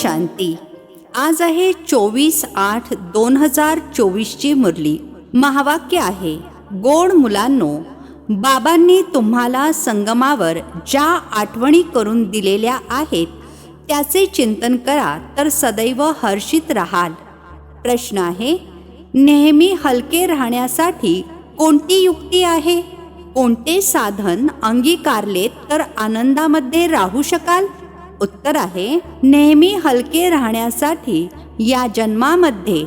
शांती. आज आहे चोवीस आठ दोन हजार चोवीसची मुरली. महावाक्य आहे गोड मुलांनो बाबांनी तुम्हाला संगमावर ज्या आठवणी करून दिलेल्या आहेत त्याचे चिंतन करा तर सदैव हर्षित राहाल. प्रश्न आहे नेहमी हलके राहण्यासाठी कोणती युक्ती आहे? कोणते साधन अंगीकारलेत तर आनंदामध्ये राहू शकाल? उत्तर आहे नेहमी हलके राहण्यासाठी या जन्मामध्ये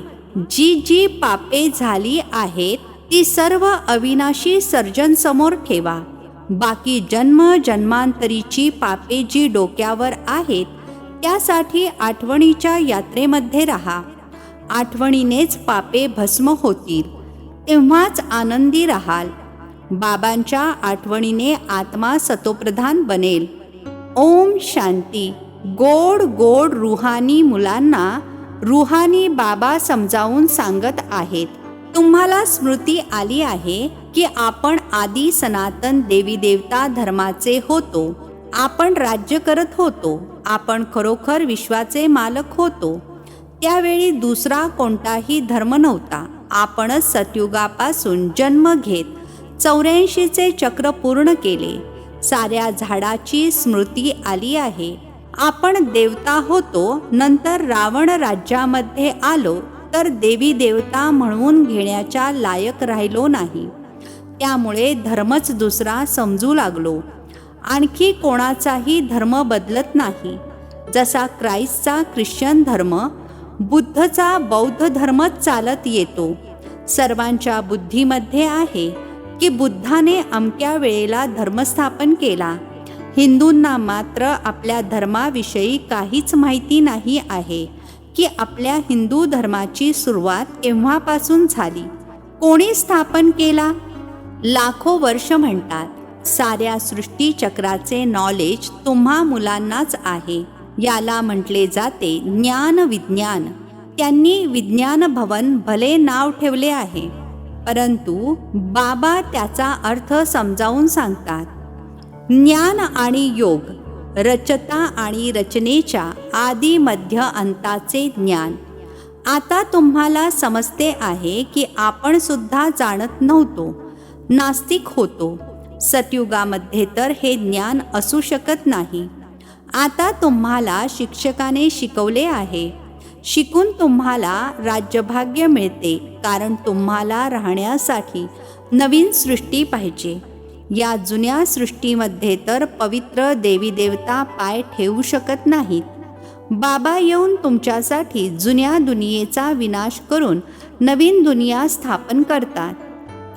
जी जी पापे झाली आहेत ती सर्व अविनाशी सर्जन समोर ठेवा. बाकी जन्म जन्मांतरीची पापे जी डोक्यावर आहेत त्यासाठी आठवणीच्या यात्रेमध्ये राहा. आठवणीनेच पापे भस्म होतील तेव्हाच आनंदी राहाल. बाबांच्या आठवणीने आत्मा सतोप्रधान बनेल. ओम शांती. गोड गोड रुहानी मुलांना रुहानी बाबा समजावून सांगत आहेत. तुम्हाला स्मृती आली आहे की आपण आदी सनातन देवी देवता धर्माचे होतो. आपण राज्य करत होतो. आपण खरोखर विश्वाचे मालक होतो. त्यावेळी दुसरा कोणताही धर्म नव्हता. आपणच सतयुगापासून जन्म घेत चौऱ्याऐंशीचे चक्र पूर्ण केले. साऱ्या झाडाची स्मृती आली आहे. आपण देवता होतो नंतर रावण राज्यामध्ये आलो तर देवी देवता म्हणून घेण्याच्या लायक राहिलो नाही. त्यामुळे धर्मच दुसरा समजू लागलो. आणखी कोणाचाही धर्म बदलत नाही. जसा क्राईस्टचा ख्रिश्चन धर्म बुद्धचा बौद्ध धर्मच चालत येतो. सर्वांच्या बुद्धीमध्ये आहे की बुद्धाने अमक्या वेळेला धर्मस्थापन केला. हिंदूंना मात्र आपल्या धर्माविषयी काहीच माहिती नाही आहे की आपल्या हिंदू धर्माची सुरुवात केव्हापासून झाली? कोणी स्थापन केला? लाखो वर्ष म्हणतात साऱ्या सृष्टीचक्राचे नॉलेज तुम्हा मुलांनाच आहे. याला म्हटले जाते ज्ञान विज्ञान त्यांनी विज्ञान भवन भले नाव ठेवले आहे. परंतु बाबा त्याचा अर्थ समजावून सांगतात. ज्ञान आणि योग रचता आणि रचनेच्या आदी मध्य अंताचे ज्ञान. आता तुम्हाला समजते आहे की आपण सुद्धा जाणत नव्हतो नास्तिक होतो. सतयुगामध्ये तर हे ज्ञान असू शकत नाही. आता तुम्हाला शिक्षकाने शिकवले आहे शिकून तुम्हाला राज्यभाग्य मिळते कारण तुम्हाला राहण्यासाठी नवीन सृष्टी पाहिजे. या जुन्या सृष्टीमध्ये तर पवित्र देवी देवता पाय ठेवू शकत नाहीत. बाबा येऊन तुमच्यासाठी जुन्या दुनियेचा विनाश करून नवीन दुनिया स्थापन करतात.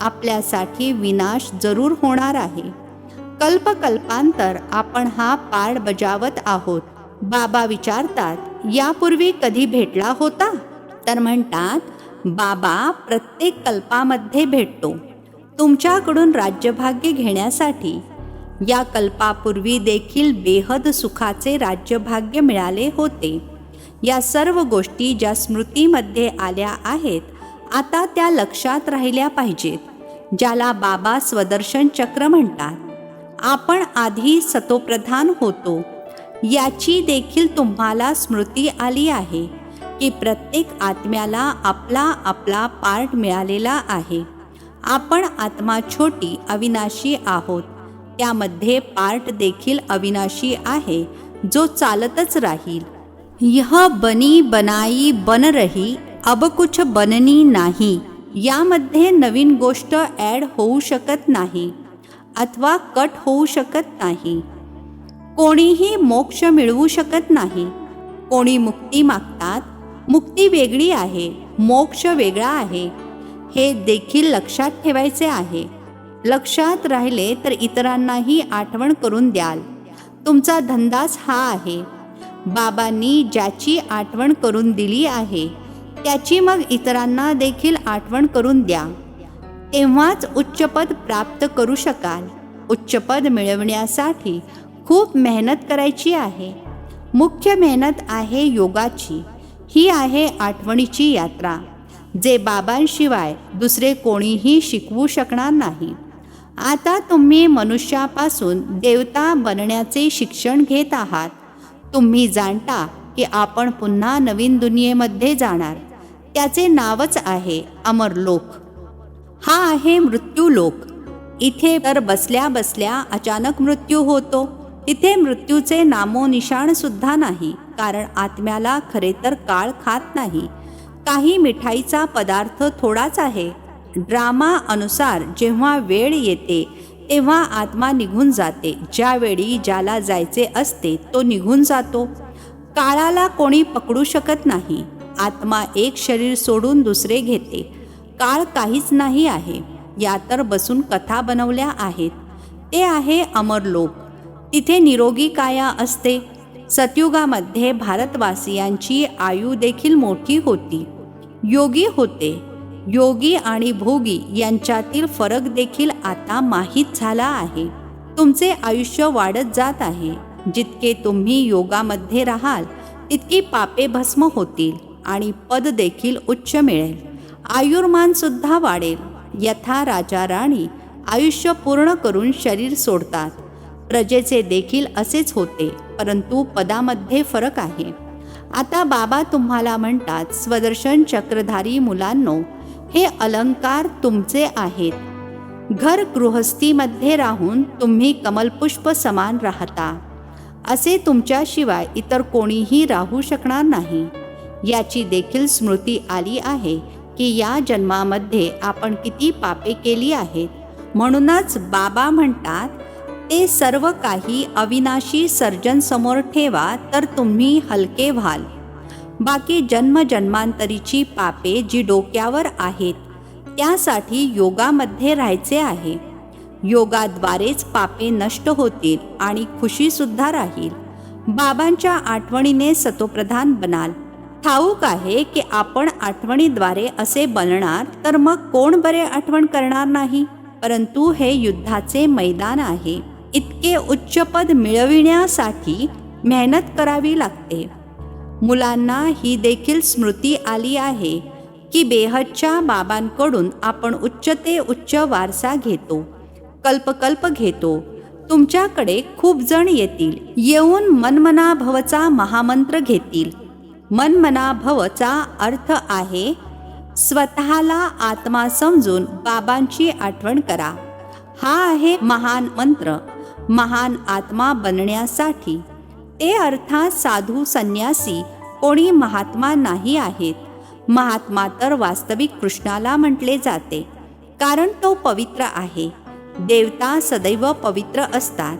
आपल्यासाठी विनाश जरूर होणार आहे. कल्पकल्पांतर आपण हा पाड बजावत आहोत. बाबा विचारतात यापूर्वी कधी भेटला होता? तर म्हणतात बाबा प्रत्येक कल्पामध्ये भेटतो. तुमच्याकडून राज्यभाग्य घेण्यासाठी या कल्पापूर्वी देखील बेहद सुखाचे राज्यभाग्य मिळाले होते. या सर्व गोष्टी ज्या स्मृतीमध्ये आल्या आहेत आता त्या लक्षात राहिल्या पाहिजेत ज्याला बाबा स्वदर्शन चक्र म्हणतात. आपण आधी सतोप्रधान होतो याची देखील तुम्हाला स्मृती आली आहे की प्रत्येक आत्म्याला आपला आपला पार्ट मिळालेला आहे. आपण आत्मा छोटी अविनाशी आहोत. त्यामध्ये पार्ट देखील अविनाशी आहे जो चालतच राहील. यह बनी बनाई बन रही अब कुछ बननी नाही. यामध्ये नवीन गोष्ट ॲड होऊ शकत नाही अथवा कट होऊ शकत नाही. कोणीही मोक्ष मिळवू शकत नाही. कोणी मुक्ती मागतात मुक्ती वेगळी आहे मोक्ष वेगळा आहे. हे देखील लक्षात ठेवायचे आहे. लक्षात राहिले तर इतरांनाही आठवण करून द्याल. तुमचा धंदाच हा आहे. बाबांनी ज्याची आठवण करून दिली आहे त्याची मग इतरांना देखील आठवण करून द्या. तेव्हाच उच्चपद प्राप्त करू शकाल. उच्चपद मिळवण्यासाठी खूप मेहनत करायची आहे. मुख्य मेहनत आहे योगाची. ही आहे आठवणीची यात्रा जे बाबांशिवाय दुसरे कोणीही शिकवू शकणार नाही. आता तुम्ही मनुष्यापासून देवता बनण्याचे शिक्षण घेत आहात. तुम्ही जाणता की आपण पुन्हा नवीन दुनियेमध्ये जाणार. त्याचे नावच आहे अमरलोक. हा आहे मृत्यूलोक. इथे तर बसल्या बसल्या अचानक मृत्यू होतो. तिथे मृत्यूचे नामोनिशाणसुद्धा नाही कारण आत्म्याला खरे तर काळ खात नाही. काही मिठाईचा पदार्थ थोडाच आहे. ड्रामा अनुसार जेव्हा वेळ येते तेव्हा आत्मा निघून जाते. ज्यावेळी ज्याला जायचे असते तो निघून जातो. काळाला कोणी पकडू शकत नाही. आत्मा एक शरीर सोडून दुसरे घेते. काळ काहीच नाही आहे. या तर बसून कथा बनवल्या आहेत. ते आहे अमरलोक. तिथे निरोगी काया असते. सतयुगामध्ये भारतवासियांची आयु देखील मोठी होती. योगी होते. योगी आणि भोगी यांच्यातील फरक देखील आता माहीत झाला आहे. तुमचे आयुष्य वाढत जात आहे. जितके तुम्ही योगामध्ये राहाल तितकी पापे भस्म होतील आणि पद देखील उच्च मिळेल. आयुर्मान सुद्धा वाढेल. यथा राजा राणी आयुष्य पूर्ण करून शरीर सोडतात. प्रजेचे देखील असेच होते परंतु पदामध्ये फरक आहे. आता बाबा तुम्हाला म्हणतात स्वदर्शन चक्रधारी मुलांनो हे अलंकार तुमचे आहेत. घर गृहस्थीमध्ये राहून तुम्ही कमलपुष्प समान राहता. असे तुमच्याशिवाय इतर कोणीही राहू शकणार नाही. याची देखील स्मृती आली आहे की या जन्मामध्ये आपण किती पापे केली आहेत. म्हणूनच बाबा म्हणतात ते सर्व काही अविनाशी सर्जन समोर ठेवा तर तुम्ही हलके व्हाल. बाकी जन्मजन्मांतरीची पापे जी डोक्यावर आहेत त्यासाठी योगामध्ये राहायचे आहे. योगाद्वारेच पापे नष्ट होतील आणि खुशीसुद्धा राहील. बाबांच्या आठवणीने सतोप्रधान बनाल. ठाऊक आहे की आपण आठवणीद्वारे असे बनणार तर मग कोण बरे आठवण करणार नाही? परंतु हे युद्धाचे मैदान आहे. इतके उच्चपद मिळविण्यासाठी मेहनत करावी लागते. मुलांना ही देखील स्मृती आली आहे की बेहदच्या बाबांकडून आपण उच्च ते उच्च वारसा घेतो कल्पकल्प घेतो. तुमच्याकडे खूप जण येतील. येऊन मनमनाभवचा महामंत्र घेतील. मनमनाभवचा अर्थ आहे स्वतःला आत्मा समजून बाबांची आठवण करा. हा आहे महान मंत्र. महान आत्मा बनण्यासाठी. ते अर्थात साधू संन्यासी कोणी महात्मा नाही आहेत. महात्मा तर वास्तविक कृष्णाला म्हटले जाते. कारण तो पवित्र आहे. देवता सदैव पवित्र असतात.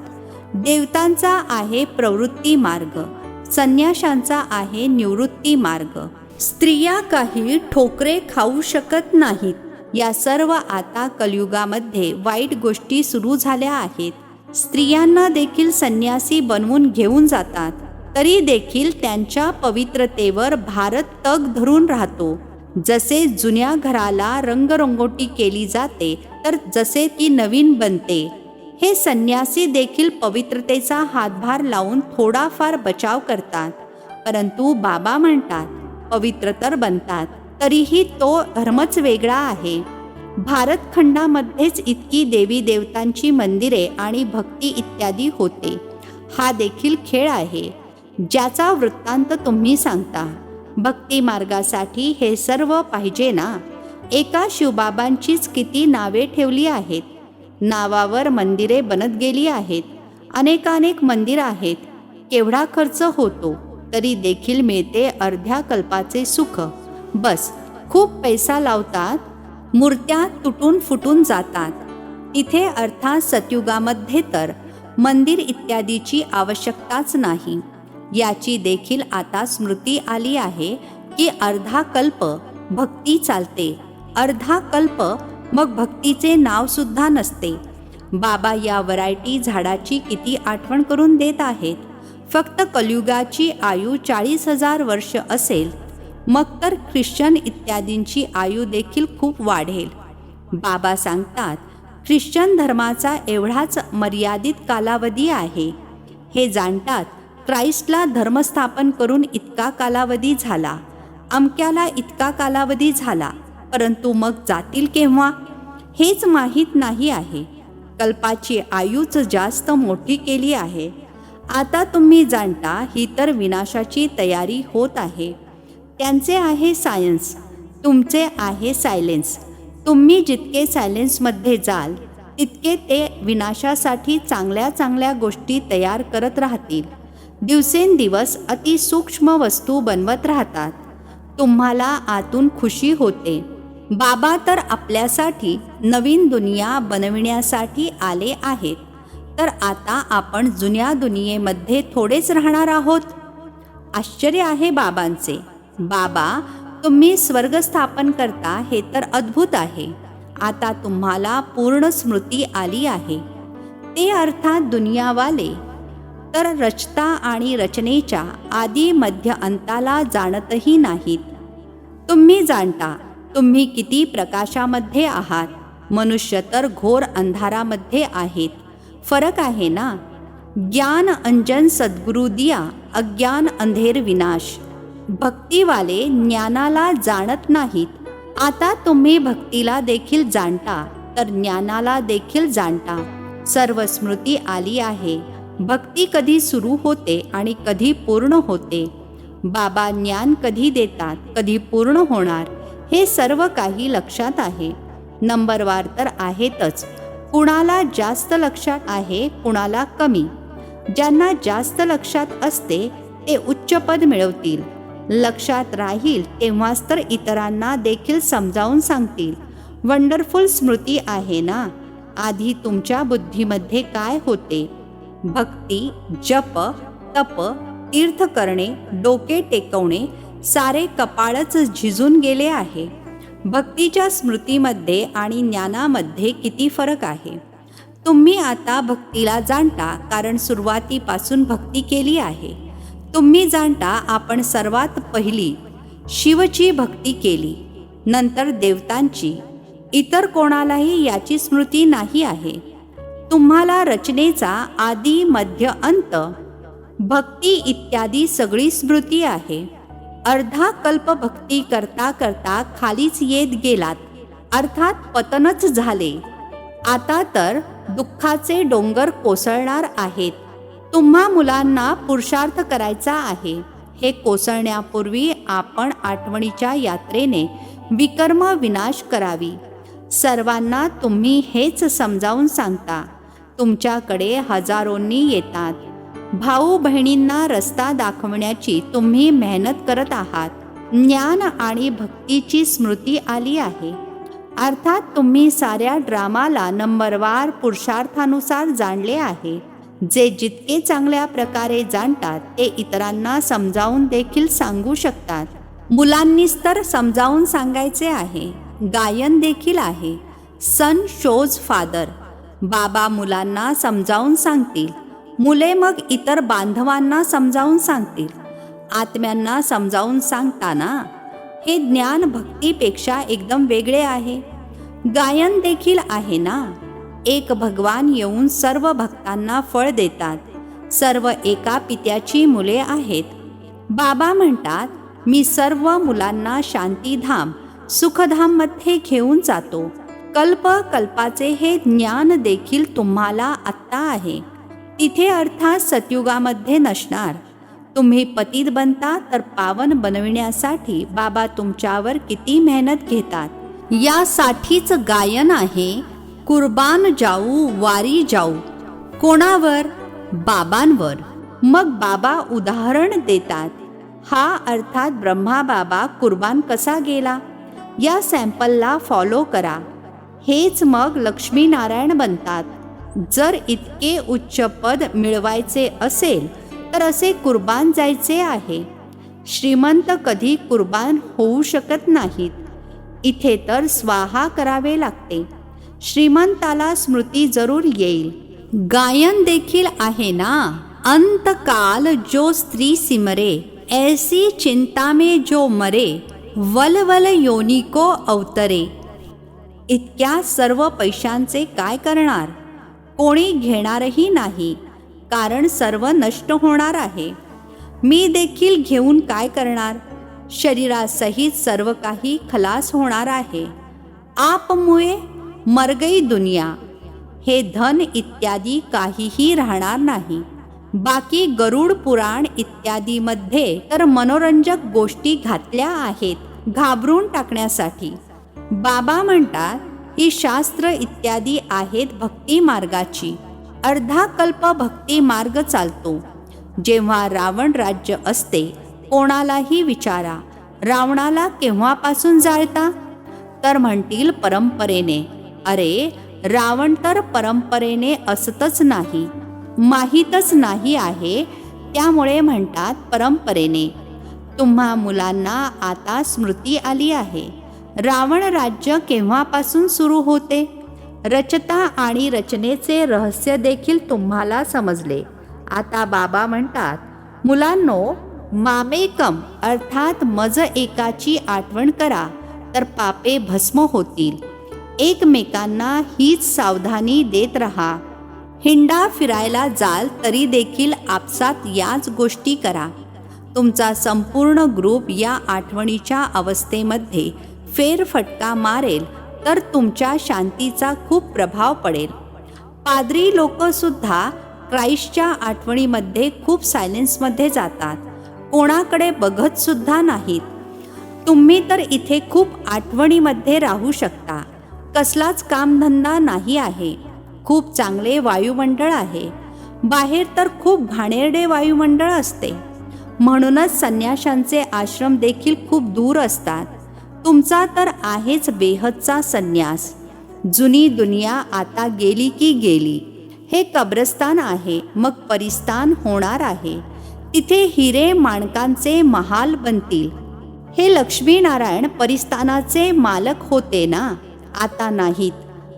देवतांचा आहे प्रवृत्ती मार्ग. संन्याशांचा आहे निवृत्ती मार्ग. स्त्रिया काही ठोकरे खाऊ शकत नाहीत. या सर्व आता कलियुगामध्ये वाईट गोष्टी सुरू झाल्या आहेत. स्त्रियांना देखील संन्यासी बनवून घेऊन जातात तरी देखील त्यांच्या पवित्रतेवर भारत तग धरून राहतो. जसे जुन्या घराला रंगरंगोटी केली जाते तर जसे ती नवीन बनते. हे संन्यासी देखील पवित्रतेचा हातभार लावून थोडाफार बचाव करतात. परंतु बाबा म्हणतात पवित्र तर बनतात तरीही तो धर्मच वेगळा आहे. भारतखंडामध्येच इतकी देवी देवतांची मंदिरे आणि भक्ती इत्यादी होते. हा देखील खेळ आहे. ज्याचा वृत्तांत तुम्ही सांगता. भक्ती मार्गासाठी हे सर्व पाहिजे ना? एका शिवबाबांचीच किती नावे ठेवली आहेत. नावावर मंदिरे बनत गेली आहेत. अनेकानेक मंदिर आहेत. केवढा खर्च होतो तरी देखील मिळते अर्ध्या कल्पाचे सुख. बस खूप पैसा लावतात? मूर्त्या तुटून फुटून जातात. तिथे अर्थात सतयुगामध्ये तर मंदिर इत्यादीची आवश्यकताच नाही. याची देखील आता स्मृती आली आहे की अर्धा कल्प भक्ती चालते. अर्धा कल्प मग भक्तीचे नावसुद्धा नसते. बाबा या व्हरायटी झाडाची किती आठवण करून देत आहेत? फक्त कलियुगाची आयु चाळीस हजार वर्ष असेल मग तर ख्रिश्चन इत्यादींची आयु देखील खूप वाढेल. बाबा सांगतात ख्रिश्चन धर्माचा एवढाच मर्यादित कालावधी आहे. हे जाणतात क्राईस्टला धर्मस्थापन करून इतका कालावधी झाला. अमक्याला इतका कालावधी झाला परंतु मग जातील केव्हा? हेच माहीत नाही आहे. कल्पाची आयूच जास्त मोठी केली आहे. आता तुम्ही जाणता ही तर विनाशाची तयारी होत आहे. त्यांचे आहे सायन्स तुमचे आहे सायलेन्स. तुम्ही जितके सायलेन्समध्ये जाल तितके ते विनाशासाठी चांगल्या चांगल्या गोष्टी तयार करत राहतील. दिवसेंदिवस अतिसूक्ष्म वस्तू बनवत राहतात. तुम्हाला आतून खुशी होते. बाबा तर आपल्यासाठी नवीन दुनिया बनविण्यासाठी आले आहेत. तर आता आपण जुन्या दुनियेमध्ये थोडेच राहणार आहोत? आश्चर्य आहे बाबांचे. बाबा तुम्ही स्वर्ग स्थापन करता हे तर अद्भुत आहे. आता तुम्हाला पूर्ण स्मृती आली आहे. ते अर्थात दुनियावाले. तर रचता आणि रचनेच्या आदी मध्य अंताला जाणतही नाहीत. तुम्ही जाणता तुम्ही किती प्रकाशामध्ये आहात. मनुष्य तर घोर अंधारामध्ये आहेत. फरक आहे ना? ज्ञान अंजन सद्गुरु दिया अज्ञान अंधेर विनाश. भक्तीवाले ज्ञानाला जाणत नाहीत. आता तुम्ही भक्तीला देखील जाणता तर ज्ञानाला देखील जाणता. सर्व स्मृती आली आहे. भक्ती कधी सुरू होते आणि कधी पूर्ण होते. बाबा ज्ञान कधी देतात कधी पूर्ण होणार हे सर्व काही लक्षात आहे. नंबरवार तर आहेतच. कुणाला जास्त लक्षात आहे कुणाला कमी. ज्यांना जास्त लक्षात असते ते उच्च पद मिळवतील. लक्षात राहील तेव्हाच तर इतरांना देखील समजावून सांगतील. वंडरफुल स्मृती आहे ना? आधी तुमच्या बुद्धीमध्ये काय होते? भक्ती जप तप तीर्थ करणे डोके टेकवणे सारे कपाळच झिजून गेले आहे. भक्तीच्या स्मृतीमध्ये आणि ज्ञानामध्ये किती फरक आहे? तुम्ही आता भक्तीला जाणता कारण सुरुवातीपासून भक्ती केली आहे. तुम्ही जाणता आपण सर्वात पहिली शिवची भक्ती केली नंतर देवतांची. इतर कोणालाही याची स्मृती नाही आहे. तुम्हाला रचनेचा आदी मध्य अंत भक्ती इत्यादी सगळी स्मृती आहे. अर्धा कल्प भक्ती करता करता खालीच येत गेलात अर्थात पतनच झाले. आता तर दुःखाचे डोंगर कोसळणार आहेत. तुम्हा मुलांना पुरुषार्थ करायचा आहे. हे कोसळण्यापूर्वी आपण आठवणीच्या यात्रेने विकर्म विनाश करावी. सर्वांना तुम्ही हेच समजावून सांगता. तुमच्याकडे हजारोंनी येतात. भाऊ बहिणींना रस्ता दाखवण्याची तुम्ही मेहनत करत आहात. ज्ञान आणि भक्तीची स्मृती आली आहे. अर्थात तुम्ही साऱ्या ड्रामाला नंबरवार पुरुषार्थानुसार जाणले आहे. जे जितके चांगल्या प्रकारे जाणतात ते इतरांना समजावून देखील सांगू शकतात. मुलांनीच तर समजावून सांगायचे आहे. गायन देखील आहे. Son shows father. बाबा मुलांना समजावून सांगतील. मुले मग इतर बांधवांना समजावून सांगतील. आत्म्यांना समजावून सांगताना हे ज्ञान भक्तीपेक्षा एकदम वेगळे आहे. गायन देखील आहे ना? एक भगवान येऊन सर्व भक्तांना फळ देतात. सर्व एका पित्याची मुले आहेत. बाबा म्हणतात मी सर्व मुलांना शांतीधाम सुखधाममध्ये घेऊन जातो. कल्प कल्पाचे हे ज्ञान देखील तुम्हाला आत्ता आहे. तिथे अर्थात सतयुगामध्ये नसणार. तुम्ही पतीत बनता तर पावन बनविण्यासाठी बाबा तुमच्यावर किती मेहनत घेतात. यासाठीच गायन आहे कुर्बान जाऊ वारी जाऊ. कोणावर? बाबांवर. मग बाबा उदाहरण देतात. हा अर्थात ब्रह्मा बाबा कुर्बान कसा गेला? या सॅम्पलला फॉलो करा. हेच मग लक्ष्मीनारायण बनतात. जर इतके उच्च पद मिळवायचे असेल तर असे कुर्बान जायचे आहे. श्रीमंत कधी कुर्बान होऊ शकत नाहीत. इथे तर स्वाहा करावे लागते. श्रीमंताला स्मृती जरूर येईल. गायन देखील आहे ना? अंतकाल जो स्त्री सिमरे ऐसी चिंता में जो मरे वल वल योनिको अवतरे. इतक्या सर्व पैशांचे काय करणार? कोणी घेणारही नाही कारण सर्व नष्ट होणार आहे. मी देखील घेऊन काय करणार? शरीरासहित सर्व काही खलास होणार आहे. आपमुळे मरगई दुनिया हे धन इत्यादी काहीही राहणार नाही. बाकी गरुड पुराण इत्यादीमध्ये तर मनोरंजक गोष्टी घातल्या आहेत घाबरून टाकण्यासाठी. बाबा म्हणतात ही शास्त्र इत्यादी आहेत भक्ती मार्गाची. अर्धा कल्प भक्ती मार्ग चालतो. जेव्हा रावण राज्य असते कोणालाही विचारा रावणाला केव्हापासून जाळता? तर म्हणतील परंपरेने. अरे रावण तर परंपरेने असतच नाही माहीतच नाही आहे त्यामुळे म्हणतात परंपरेने. तुम्हा मुलांना आता स्मृती आली आहे. रावण राज्य केव्हापासून सुरू होते? रचता आणि रचनेचे रहस्य देखील तुम्हाला समजले. आता बाबा म्हणतात मुलांनो मामेकम अर्थात मज एकाची आठवण करा तर पापे भस्म होतील. एकमेकांना हीच सावधानी देत राहा. हिंडा फिरायला जाल तरी देखील आपसात याच गोष्टी करा. तुमचा संपूर्ण ग्रुप या आठवणीच्या अवस्थेमध्ये फेरफटका मारेल तर तुमच्या शांतीचा खूप प्रभाव पडेल. पादरी लोकसुद्धा क्राईस्टच्या आठवणीमध्ये खूप सायलेन्समध्ये जातात. कोणाकडे बघतसुद्धा नाहीत. तुम्ही तर इथे खूप आठवणीमध्ये राहू शकता. कसलाच कामधंदा नाही आहे. खूप चांगले वायुमंडळ आहे. बाहेर तर खूप घाणेरडे वायुमंडळ असते. म्हणूनच संन्याशांचे आश्रम देखील खूप दूर असतात. तुमचा तर आहेच बेहदचा संन्यास. जुनी दुनिया आता गेली की गेली. हे कब्रस्तान आहे मग परिस्तान होणार आहे. तिथे हिरे माणकांचे महाल बनतील. हे लक्ष्मीनारायण परिस्तानाचे मालक होते ना? आता नाहीत.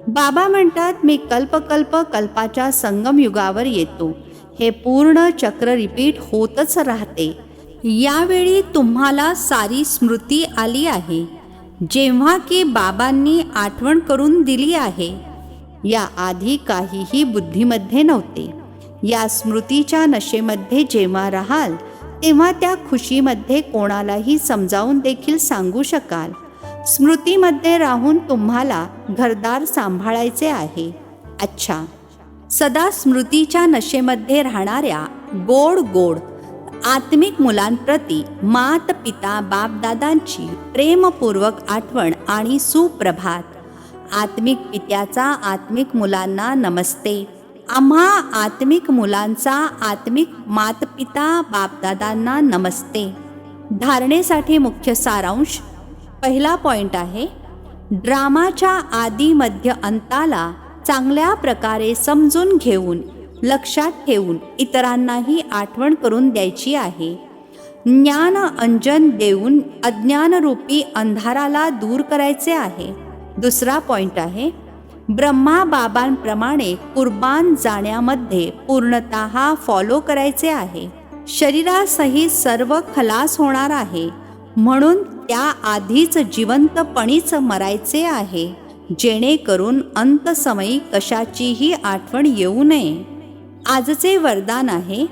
बाबा म्हणतात मी कल्पकल्प कल्पाच्या संगम युगावर येतो. हे पूर्ण चक्र रिपीट होतच राहते. यावेळी तुम्हाला सारी स्मृती आली आहे. जेव्हा की बाबांनी आठवण करून दिली आहे. या आधी काहीही बुद्धीमध्ये नव्हते. या स्मृतीच्या नशेमध्ये जेव्हा राहाल तेव्हा त्या खुशीमध्ये कोणालाही समजावून देखील सांगू शकाल. स्मृतीमध्ये राहून तुम्हाला घरदार सांभाळायचे आहे. अच्छा. सदा स्मृतीच्या नशेमध्ये राहणाऱ्या गोड गोड आत्मिक मुलांप्रती मात पिता बापदादांची प्रेमपूर्वक आठवण आणि सुप्रभात. आत्मिक पित्याचा आत्मिक मुलांना नमस्ते. आम्हा आत्मिक मुलांचा आत्मिक मातपिता बापदादांना नमस्ते. धारणेसाठी मुख्य सारांश पहिला पॉइंट आहे ड्रामाच्या आधी मध्य अंताला चांगल्या प्रकारे समजून घेऊन लक्षात ठेवून इतरांनाही आठवण करून द्यायची आहे. ज्ञान अंजन देऊन अज्ञानरूपी अंधाराला दूर करायचे आहे. दुसरा पॉइंट आहे ब्रह्मा बाबांप्रमाणे कुर्बान जाण्यामध्ये पूर्णतः फॉलो करायचे आहे. शरीरासहित सर्व खलास होणार आहे. म्हणून त्या आधीच जिवंतपणीच मरायचे आहे जेणेकरून अंतसमयी कशाचीही आठवण येऊ नये. आजचे वरदान आहे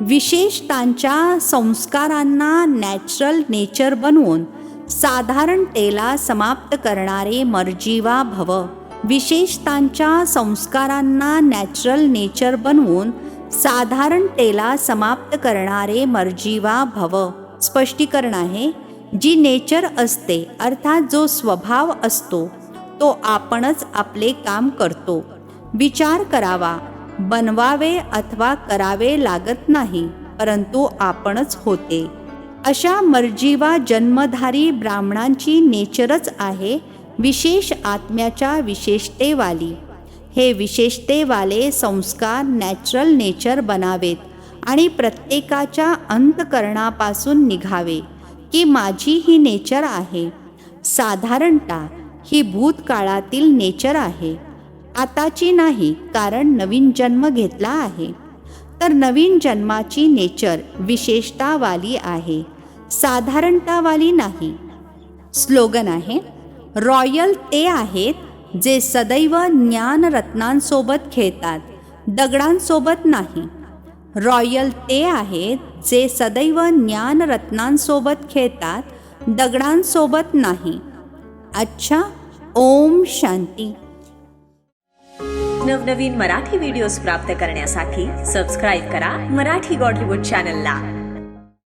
विशेषतांच्या संस्कारांना नॅचरल नेचर बनवून साधारणतेला समाप्त करणारे मर्जीवा भव विशेषतांच्या संस्कारांना नॅचरल नेचर बनवून साधारणतेला समाप्त करणारे मर्जीवा भव. स्पष्टीकरण आहे जी नेचर असते अर्थात जो स्वभाव असतो तो आपणच आपले काम करतो. विचार करावा बनवावे अथवा करावे लागत नाही परंतु आपणच होते. अशा मर्जीवा जन्मधारी ब्राह्मणांची नेचरच आहे विशेष आत्म्याच्या विशेषतेवाली. हे विशेषतेवाले संस्कार नॅचरल नेचर बनावेत आणि प्रत्येकाच्या अंतकरणापासून निघावे. की माझी ही नेचर आहे. साधारणतः ही भूतकाळातील नेचर आहे. आताची नाही कारण नवीन जन्म घेतला आहे. तर नवीन जन्माची नेचर विशेषतावाली आहे. साधारणतावाली नाही. स्लोगन आहे रॉयल ते आहेत जे सदैव ज्ञानरत्नांसोबत खेळतात दगडांसोबत नाही. रॉयल ते आहेत जे सदैव ज्ञानरत्नांसोबत खेळतात दगडांसोबत नाही. अच्छा ओम शांती. नवनवीन मराठी व्हिडिओज प्राप्त करण्यासाठी सबस्क्राईब करा मराठी गॉडलीवूड चॅनलला